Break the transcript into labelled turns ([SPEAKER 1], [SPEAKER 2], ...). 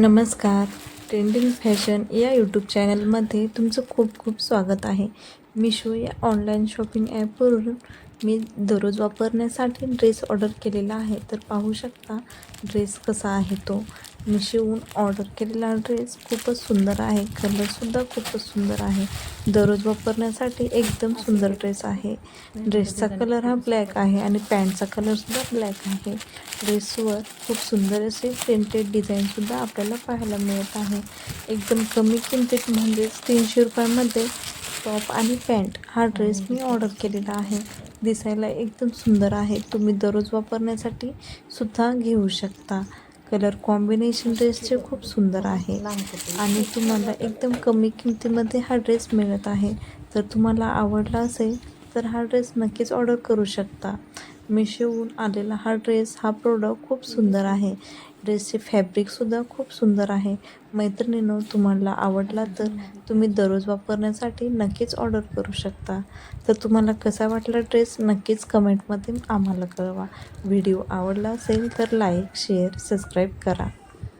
[SPEAKER 1] नमस्कार. Trending fashion या YouTube चॅनलमध्ये तुमचं खूप खूप स्वागत आहे. मिशो या ऑनलाईन शॉपिंग ॲपवरून मी दररोज वापरण्यासाठी ड्रेस ऑर्डर केलेला आहे. तर पाहू शकता ड्रेस कसा आहे तो. मिशोहून ऑर्डर केलेला ड्रेस खूपच सुंदर आहे. कलरसुद्धा खूपच सुंदर आहे. दररोज वापरण्यासाठी एकदम सुंदर ड्रेस आहे. ड्रेसचा कलर हा ब्लॅक आहे आणि पॅन्टचा कलरसुद्धा ब्लॅक आहे. ड्रेसवर खूप सुंदर असे प्रिंटेड डिझाईनसुद्धा आपल्याला पाहायला मिळत आहे. एकदम कमी किमतीत म्हणजेच तीनशे रुपयामध्ये टॉप आणि पॅन्ट हा ड्रेस मी ऑर्डर केलेला आहे. दिसायला एकदम सुंदर आहे. तुम्ही दररोज वापरण्यासाठी सुद्धा घेऊ शकता. कलर कॉम्बिनेशन ड्रेसचे खूप सुंदर आहे. आणि तुम्हाला एकदम कमी किमतीमध्ये हा ड्रेस मिळत आहे. तर तुम्हाला आवडला असेल तर हा ड्रेस नक्कीच ऑर्डर करू शकता. मिशोहून आलेला हा ड्रेस हा प्रोडक्ट खूप सुंदर आहे. ड्रेसचे फॅब्रिकसुद्धा खूप सुंदर आहे. मैत्रिणीनो तुम्हाला आवडला तर तुम्ही दररोज वापरण्यासाठी नक्कीच ऑर्डर करू शकता. तर तुम्हाला कसा वाटला ड्रेस नक्कीच कमेंटमध्ये आम्हाला कळवा. व्हिडिओ आवडला असेल तर लाईक शेअर सबस्क्राईब करा.